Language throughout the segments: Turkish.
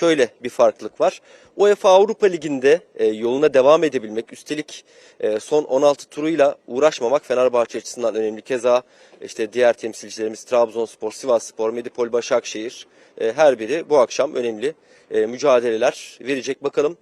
şöyle bir farklılık var. UEFA Avrupa Ligi'nde e, yoluna devam edebilmek, üstelik e, son 16 turuyla uğraşmamak Fenerbahçe açısından önemli. Keza işte diğer temsilcilerimiz Trabzonspor, Sivasspor, Medipol, Başakşehir e, her biri bu akşam önemli e, mücadeleler verecek. Bakalım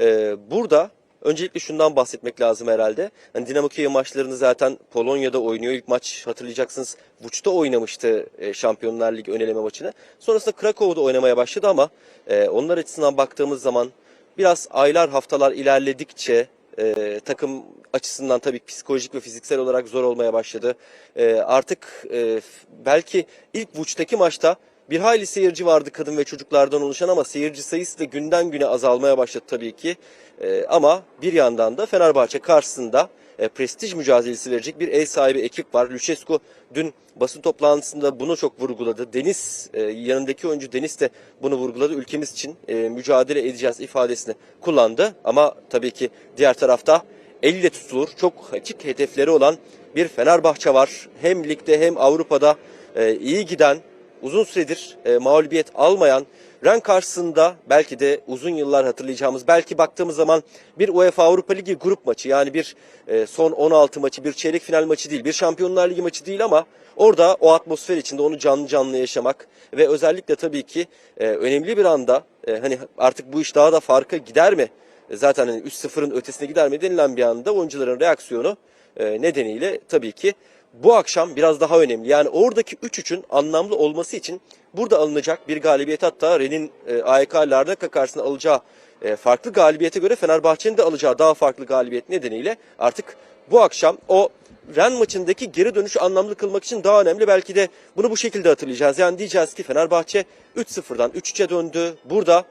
e, burada öncelikle şundan bahsetmek lazım herhalde. Hani Dinamo Kiev maçlarını zaten Polonya'da oynuyor. İlk maç hatırlayacaksınız Vuç'ta oynamıştı e, Şampiyonlar Ligi öneleme maçını. Sonrasında Krakow'da oynamaya başladı ama e, onlar açısından baktığımız zaman biraz aylar haftalar ilerledikçe e, takım açısından tabii psikolojik ve fiziksel olarak zor olmaya başladı. E, artık e, belki ilk Vuç'taki maçta bir hayli seyirci vardı kadın ve çocuklardan oluşan ama seyirci sayısı da günden güne azalmaya başladı tabii ki. E, ama bir yandan da Fenerbahçe karşısında e, prestij mücadelesi verecek bir ev sahibi ekip var. Lucescu dün basın toplantısında bunu çok vurguladı. Deniz e, yanındaki oyuncu Deniz de bunu vurguladı. Ülkemiz için e, mücadele edeceğiz ifadesini kullandı. Ama tabii ki diğer tarafta elle tutulur çok açık hedefleri olan bir Fenerbahçe var. Hem ligde hem Avrupa'da e, iyi giden uzun süredir e, mağlubiyet almayan Ren karşısında belki de uzun yıllar hatırlayacağımız belki baktığımız zaman bir UEFA Avrupa Ligi grup maçı yani bir e, son 16 maçı bir çeyrek final maçı değil bir Şampiyonlar Ligi maçı değil ama orada o atmosfer içinde onu canlı canlı yaşamak ve özellikle tabii ki e, önemli bir anda e, hani artık bu iş daha da farka gider mi? E, Zaten hani 3-0'ın ötesine gider mi denilen bir anda oyuncuların reaksiyonu e, nedeniyle tabii ki bu akşam biraz daha önemli. Yani oradaki 3-3'ün anlamlı olması için burada alınacak bir galibiyet hatta Ren'in e, AYK Larnaka karşısında alacağı e, farklı galibiyete göre Fenerbahçe'nin de alacağı daha farklı galibiyet nedeniyle artık bu akşam o Ren maçındaki geri dönüşü anlamlı kılmak için daha önemli. Belki de bunu bu şekilde hatırlayacağız. Yani diyeceğiz ki Fenerbahçe 3-0'dan 3-3'e döndü. Burada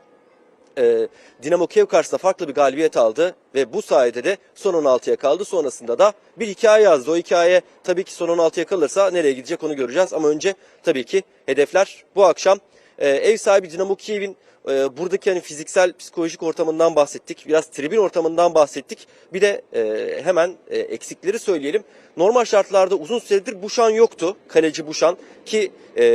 e, Dinamo Kiev karşısında farklı bir galibiyet aldı ve bu sayede de son 16'ya kaldı. Sonrasında da bir hikaye yazdı. O hikaye tabii ki son 16'ya kalırsa nereye gidecek onu göreceğiz. Ama önce tabii ki hedefler bu akşam e, ev sahibi Dinamo Kiev'in e, buradaki hani fiziksel psikolojik ortamından bahsettik. Biraz tribün ortamından bahsettik. Bir de e, hemen e, eksikleri söyleyelim. Normal şartlarda uzun süredir Buşan yoktu. Kaleci Buşan ki e,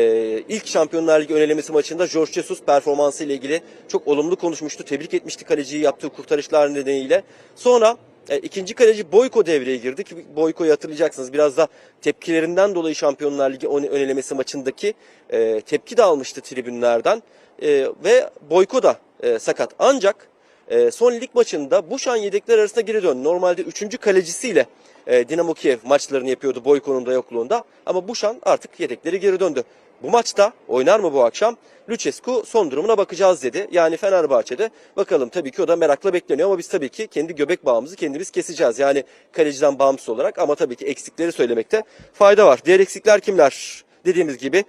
ilk Şampiyonlar Ligi önelemesi maçında Jorge Jesus performansı ile ilgili çok olumlu konuşmuştu. Tebrik etmişti kaleciyi yaptığı kurtarışlar nedeniyle. Sonra e, ikinci kaleci Boyko devreye girdi ki Boyko'yu hatırlayacaksınız. Biraz da tepkilerinden dolayı Şampiyonlar Ligi ön- önelemesi maçındaki e, tepki de almıştı tribünlerden. E, ve Boyko da e, sakat. Ancak e, son lig maçında Buşan yedekler arasında geri döndü. Normalde üçüncü kalecisiyle e, Dinamo Kiev maçlarını yapıyordu Boyko'nun da yokluğunda. Ama Buşan artık yedekleri geri döndü. Bu maçta oynar mı bu akşam? Lucescu son durumuna bakacağız dedi. Yani Fenerbahçe'de bakalım tabii ki o da merakla bekleniyor ama biz tabii ki kendi göbek bağımızı kendimiz keseceğiz. Yani kaleciden bağımsız olarak ama tabii ki eksikleri söylemekte fayda var. Diğer eksikler kimler? Dediğimiz gibi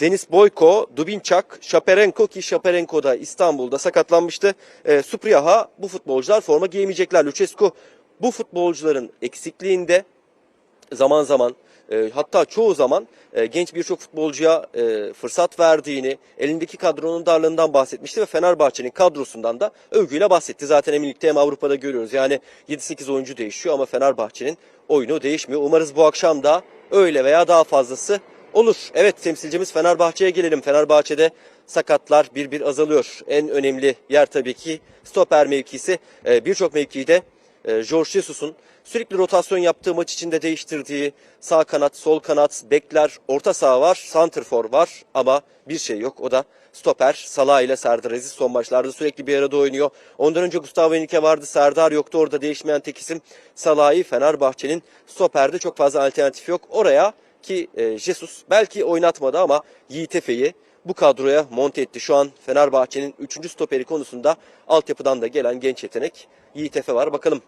Deniz Boyko, Dubinçak, Şaperenko ki Şaperenko da İstanbul'da sakatlanmıştı. E, Supriyaha bu futbolcular forma giyemeyecekler. Lucescu bu futbolcuların eksikliğinde zaman zaman e, hatta çoğu zaman e, genç birçok futbolcuya e, fırsat verdiğini, elindeki kadronun darlığından bahsetmişti ve Fenerbahçe'nin kadrosundan da övgüyle bahsetti. Zaten Eminlik'te hem Avrupa'da görüyoruz. Yani 7-8 oyuncu değişiyor ama Fenerbahçe'nin oyunu değişmiyor. Umarız bu akşam da öyle veya daha fazlası olur. Evet temsilcimiz Fenerbahçe'ye gelelim. Fenerbahçe'de sakatlar bir bir azalıyor. En önemli yer tabii ki stoper mevkisi. E, Birçok mevkide e, Jorge Jesus'un sürekli rotasyon yaptığı maç içinde değiştirdiği sağ kanat, sol kanat, bekler, orta saha var, santrfor var ama bir şey yok. O da stoper. Salah ile Serdar Aziz son maçlarda sürekli bir arada oynuyor. Ondan önce Gustavo Henrique vardı. Serdar yoktu. Orada değişmeyen tek isim Salah'ı Fenerbahçe'nin stoperde çok fazla alternatif yok. Oraya ki e, Jesus belki oynatmadı ama Yiğit Efe'yi bu kadroya monte etti. Şu an Fenerbahçe'nin 3. stoperi konusunda altyapıdan da gelen genç yetenek Yiğit Efe var. Bakalım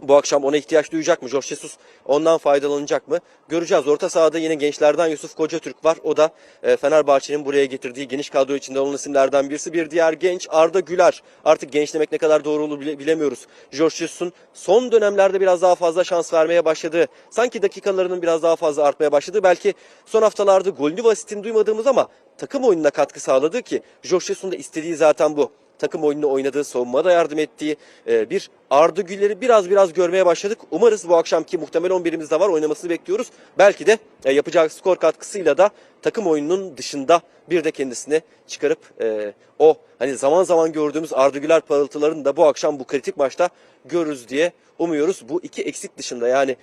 bu akşam ona ihtiyaç duyacak mı? Jorge Jesus ondan faydalanacak mı? Göreceğiz. Orta sahada yine gençlerden Yusuf Kocatürk var. O da e, Fenerbahçe'nin buraya getirdiği geniş kadro içinde olan isimlerden birisi. Bir diğer genç Arda Güler. Artık genç demek ne kadar doğru olur bile- bilemiyoruz. Jorge Jesus'un son dönemlerde biraz daha fazla şans vermeye başladığı, sanki dakikalarının biraz daha fazla artmaya başladığı, belki son haftalarda golünü ve asistini duymadığımız ama takım oyununa katkı sağladığı ki Jorge Jesus'un da istediği zaten bu. Takım oyununu oynadığı, savunma da yardım ettiği e, bir Arda Güler'i biraz biraz görmeye başladık. Umarız bu akşamki muhtemel 11'imiz de var. Oynamasını bekliyoruz. Belki de e, yapacağı skor katkısıyla da takım oyununun dışında bir de kendisini çıkarıp e, o hani zaman zaman gördüğümüz Arda Güler parıltılarını da bu akşam bu kritik maçta görürüz diye umuyoruz. Bu iki eksik dışında yani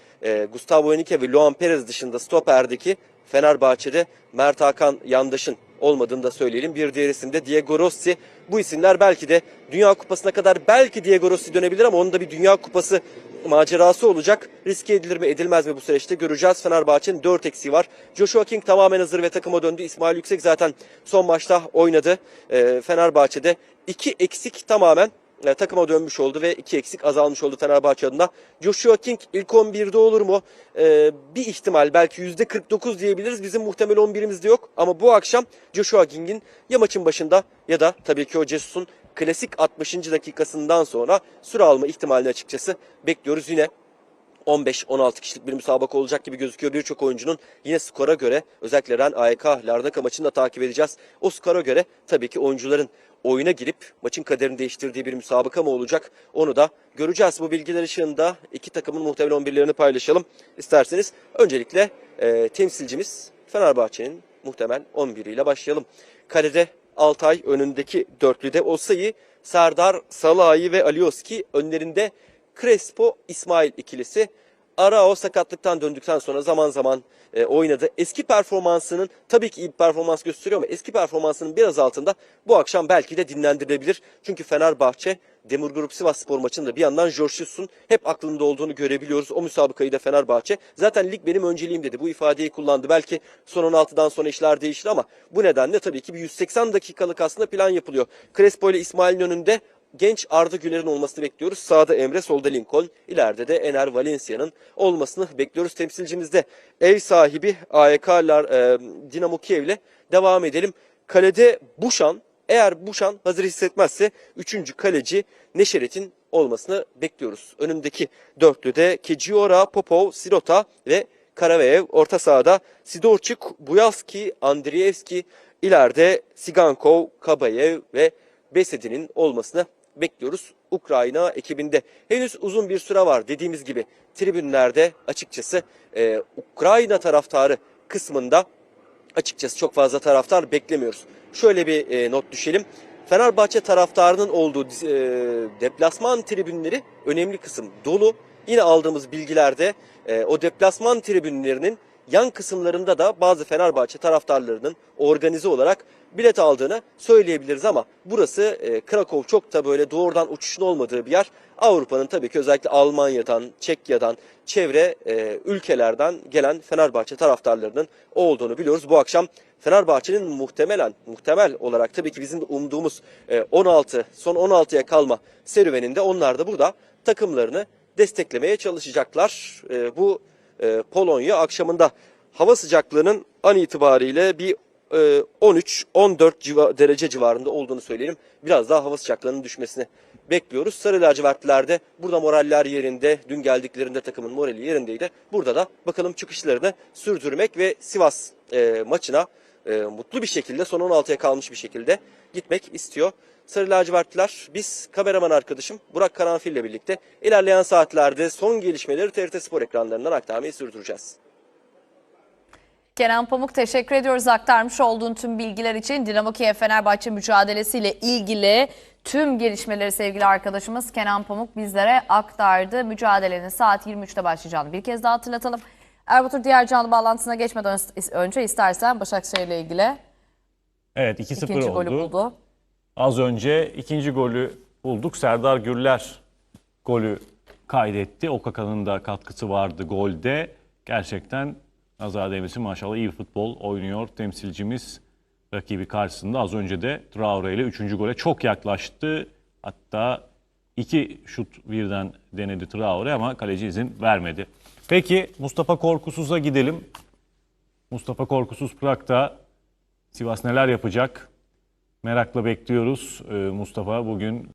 Gustavo Henrique ve Luan Perez dışında stoperdeki Fenerbahçe'de Mert Hakan Yandaş'ın olmadığını da söyleyelim. Bir diğer isim de Diego Rossi. Bu isimler belki de Dünya Kupası'na kadar belki Diego Rossi dönebilir ama onun da bir Dünya Kupası macerası olacak. Riske edilir mi edilmez mi bu süreçte göreceğiz. Fenerbahçe'nin 4 eksiği var. Joshua King tamamen hazır ve takıma döndü. İsmail Yüksek zaten son maçta oynadı. Ee, Fenerbahçe'de 2 eksik tamamen e, takıma dönmüş oldu ve iki eksik azalmış oldu Fenerbahçe adına. Joshua King ilk 11'de olur mu? Ee, bir ihtimal belki %49 diyebiliriz. Bizim muhtemel 11'imizde yok ama bu akşam Joshua King'in ya maçın başında ya da tabii ki o Jesus'un klasik 60. dakikasından sonra süre alma ihtimalini açıkçası bekliyoruz yine. 15-16 kişilik bir müsabaka olacak gibi gözüküyor. Birçok oyuncunun yine skora göre özellikle Ren AYK Larnaka maçını da takip edeceğiz. O skora göre tabii ki oyuncuların oyuna girip maçın kaderini değiştirdiği bir müsabaka mı olacak onu da göreceğiz. Bu bilgiler ışığında iki takımın muhtemel 11'lerini paylaşalım isterseniz. Öncelikle e, temsilcimiz Fenerbahçe'nin muhtemel 11 ile başlayalım. Kalede Altay önündeki dörtlüde Osayi, Serdar, Salahi ve Alioski önlerinde Crespo, İsmail ikilisi. Arao sakatlıktan döndükten sonra zaman zaman e, oynadı. Eski performansının tabii ki iyi bir performans gösteriyor ama eski performansının biraz altında bu akşam belki de dinlendirilebilir. Çünkü Fenerbahçe Demir Grup Sivas Spor maçında bir yandan Jesus'un hep aklında olduğunu görebiliyoruz. O müsabakayı da Fenerbahçe zaten lig benim önceliğim dedi. Bu ifadeyi kullandı. Belki son 16'dan sonra işler değişti ama bu nedenle tabii ki bir 180 dakikalık aslında plan yapılıyor. Crespo ile İsmail'in önünde genç Arda Güler'in olmasını bekliyoruz. Sağda Emre, solda Lincoln, ileride de Ener Valencia'nın olmasını bekliyoruz. Temsilcimizde ev sahibi AYK'lar e, Dinamo Kiev ile devam edelim. Kalede Buşan, eğer Buşan hazır hissetmezse 3. kaleci Neşeret'in olmasını bekliyoruz. Önündeki dörtlüde Kejiora, Popov, Sirota ve Karaveyev. Orta sahada Sidorçuk, Buyaski, Andrievski, ileride Sigankov, Kabayev ve Besedi'nin olmasını bekliyoruz Ukrayna ekibinde. Henüz uzun bir süre var dediğimiz gibi tribünlerde açıkçası e, Ukrayna taraftarı kısmında açıkçası çok fazla taraftar beklemiyoruz. Şöyle bir e, not düşelim. Fenerbahçe taraftarının olduğu e, deplasman tribünleri önemli kısım dolu. Yine aldığımız bilgilerde e, o deplasman tribünlerinin yan kısımlarında da bazı Fenerbahçe taraftarlarının organize olarak bilet aldığını söyleyebiliriz ama burası e, Krakow çok da böyle doğrudan uçuşun olmadığı bir yer. Avrupa'nın tabii ki özellikle Almanya'dan, Çekya'dan, çevre e, ülkelerden gelen Fenerbahçe taraftarlarının olduğunu biliyoruz. Bu akşam Fenerbahçe'nin muhtemelen muhtemel olarak tabii ki bizim de umduğumuz e, 16 son 16'ya kalma serüveninde onlar da burada takımlarını desteklemeye çalışacaklar. E, bu e, Polonya akşamında hava sıcaklığının an itibariyle bir 13-14 civa- derece civarında olduğunu söyleyelim. Biraz daha hava sıcaklığının düşmesini bekliyoruz. Sarı lacivertlerde burada moraller yerinde. Dün geldiklerinde takımın morali yerindeydi. Burada da bakalım çıkışlarını sürdürmek ve Sivas e, maçına e, mutlu bir şekilde son 16'ya kalmış bir şekilde gitmek istiyor. Sarı lacivertliler biz kameraman arkadaşım Burak Karanfil ile birlikte ilerleyen saatlerde son gelişmeleri TRT Spor ekranlarından aktarmayı sürdüreceğiz. Kenan Pamuk teşekkür ediyoruz aktarmış olduğun tüm bilgiler için. Dinamo Kiev Fenerbahçe mücadelesiyle ilgili tüm gelişmeleri sevgili arkadaşımız Kenan Pamuk bizlere aktardı. Mücadelenin saat 23'te başlayacağını bir kez daha hatırlatalım. Erbatur diğer canlı bağlantısına geçmeden önce istersen Başakşehir ile ilgili Evet 2-0 ikinci oldu. golü buldu. Az önce ikinci golü bulduk. Serdar Gürler golü kaydetti. Okaka'nın da katkısı vardı golde. Gerçekten nazar değmesin maşallah iyi futbol oynuyor temsilcimiz rakibi karşısında. Az önce de Traore ile üçüncü gole çok yaklaştı. Hatta iki şut birden denedi Traore ama kaleci izin vermedi. Peki Mustafa Korkusuz'a gidelim. Mustafa Korkusuz Prag'da Sivas neler yapacak? Merakla bekliyoruz. Ee, Mustafa bugün